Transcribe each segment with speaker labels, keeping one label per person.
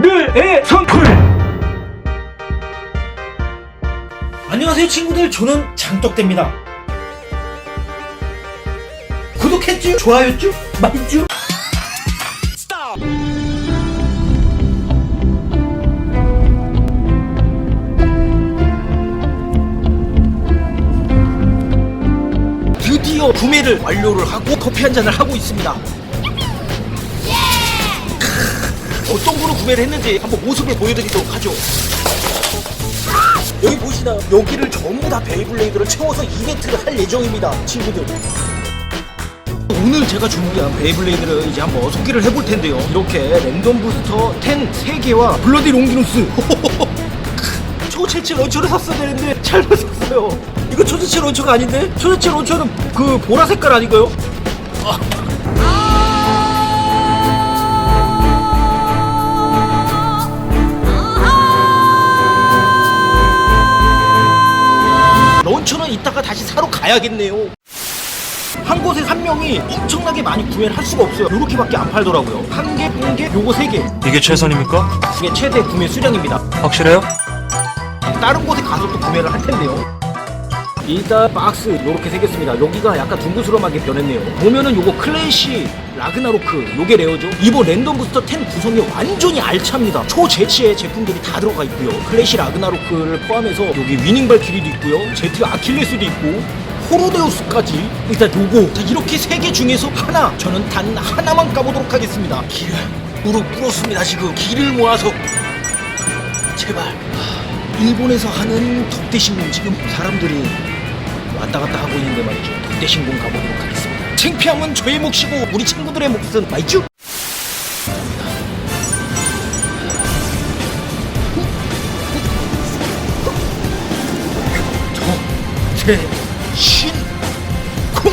Speaker 1: 늘의 선풀 안녕하세요 친구들 저는 장떡대입니다 구독했죠? 좋아요죠? 말죠? 드디어 구매를 완료를 하고 커피 한 잔을 하고 있습니다 구매를 했는지 한번 모습을 보여드리도록 하죠. 여기 보시나요? 여기를 전부 다 베이블레이드를 채워서 이벤트를 할 예정입니다, 친구들. 오늘 제가 준비한 베이블레이드를 이제 한번 소개를 해볼 텐데요. 이렇게 랜덤 부스터 10 3개와 블러디 롱기누스. 초체체 런처를 샀어야 되는데 잘못 샀어요. 이거 초체체 런처가 아닌데? 초체체 런처는 그 보라 색깔 아닌가요? 런 처는 이따가 다시 사러 가야겠네요. 한 곳에 한 명이 엄청나게 많이 구매를 할 수가 없어요. 요렇게밖에 안 팔더라고요. 한 개, 한 개, 요거 세 개.
Speaker 2: 이게 최선입니까?
Speaker 1: 그게 최대 구매 수량입니다.
Speaker 2: 확실해요?
Speaker 1: 다른 곳에 가서 또 구매를 할 텐데요. 일단 박스 요렇게 생겼습니다. 여기가 약간 둥그스름하게 변했네요. 보면은 요거 클래시 라그나로크 요게 레어죠. 이번 랜덤 부스터 10 구성이 완전히 알찹니다. 초제치의 제품들이 다 들어가 있고요. 클래시 라그나로크를 포함해서 여기 위닝 발키리도 있고요. 제트 아킬레스도 있고 호로데우스까지 일단 요거 자, 이렇게 세 개 중에서 하나 저는 단 하나만 까보도록 하겠습니다. 길을 무릎 꿇었습니다 지금 길을 모아서 제발 하, 일본에서 하는 덕대신공 지금 사람들이 왔다 갔다 하고 있는데 말이죠. 덕대신공 가보도록 하겠습니다. 창피함은 저의 몫이고 우리 친구들의 몫은 말이죠. 덕대신공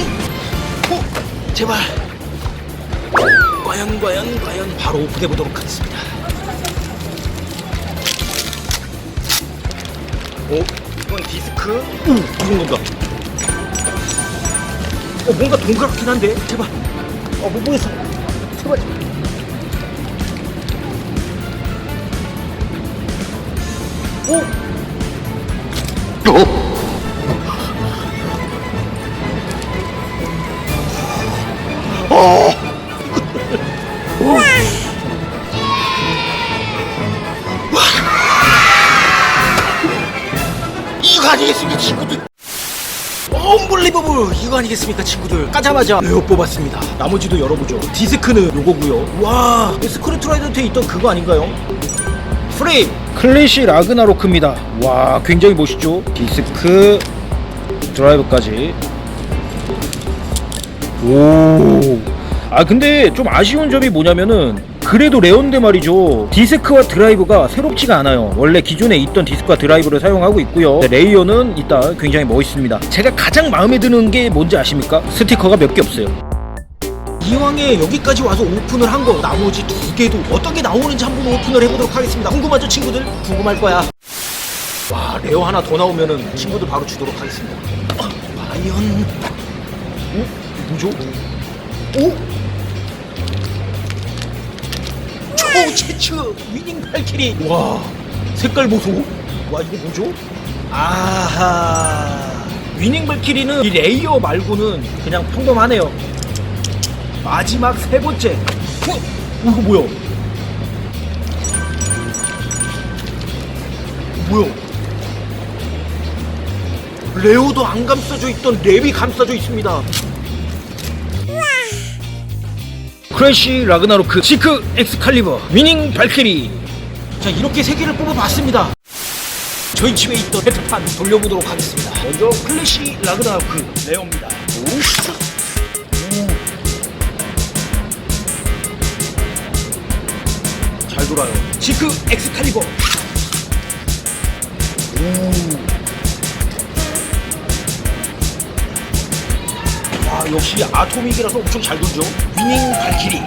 Speaker 1: 제발. 과연 과연 과연 바로 오픈해 보도록 하겠습니다 어? 이건 디스크? 오! 이건 건가? 어 뭔가 동그랗긴 한데? 제발 어못 보겠어 제발 오! 이거 아니겠습니까 친구들. 언블리버블 이거 아니겠습니까 친구들? 까자마자 레어 뽑았습니다. 나머지도 열어보죠. 디스크는 요거고요. 와 스크류 트라이던트에 있던 그거 아닌가요? 프레임! 클래시 라그나로크입니다. 와 굉장히 멋있죠? 디스크 드라이브까지. 오 아 근데 좀 아쉬운 점이 뭐냐면은 그래도 레온데 말이죠 디스크와 드라이브가 새롭지가 않아요 원래 기존에 있던 디스크와 드라이브를 사용하고 있고요 네, 레이어는 일단 굉장히 멋있습니다 제가 가장 마음에 드는 게 뭔지 아십니까? 스티커가 몇 개 없어요 이왕에 여기까지 와서 오픈을 한 거 나머지 두 개도 어떻게 나오는지 한번 오픈을 해보도록 하겠습니다 궁금하죠 친구들? 궁금할 거야 와 레어 하나 더 나오면은 친구들 바로 주도록 하겠습니다 아, 과연 오? 뭐죠? 오? 초체츠 위닝 발키리 와 색깔 보소. 와 이거 뭐죠? 아하. 위닝 발키리는 이 레이어 말고는 그냥 평범하네요. 마지막 세 번째. 어? 이거 뭐야? 뭐야? 레오도 안 감싸져 있던 랩이 감싸져 있습니다 크래쉬 라그나로크 시크 엑스칼리버 위닝 발키리 자 이렇게 세 개를 뽑아봤습니다 저희 집에 있던 배트판 돌려보도록 하겠습니다 먼저 클래시 라그나로크 레어입니다 오. 오. 잘 돌아요 시크 엑스칼리버 오. 역시 아토믹이라서 엄청 잘 돌죠. 위닝 발키리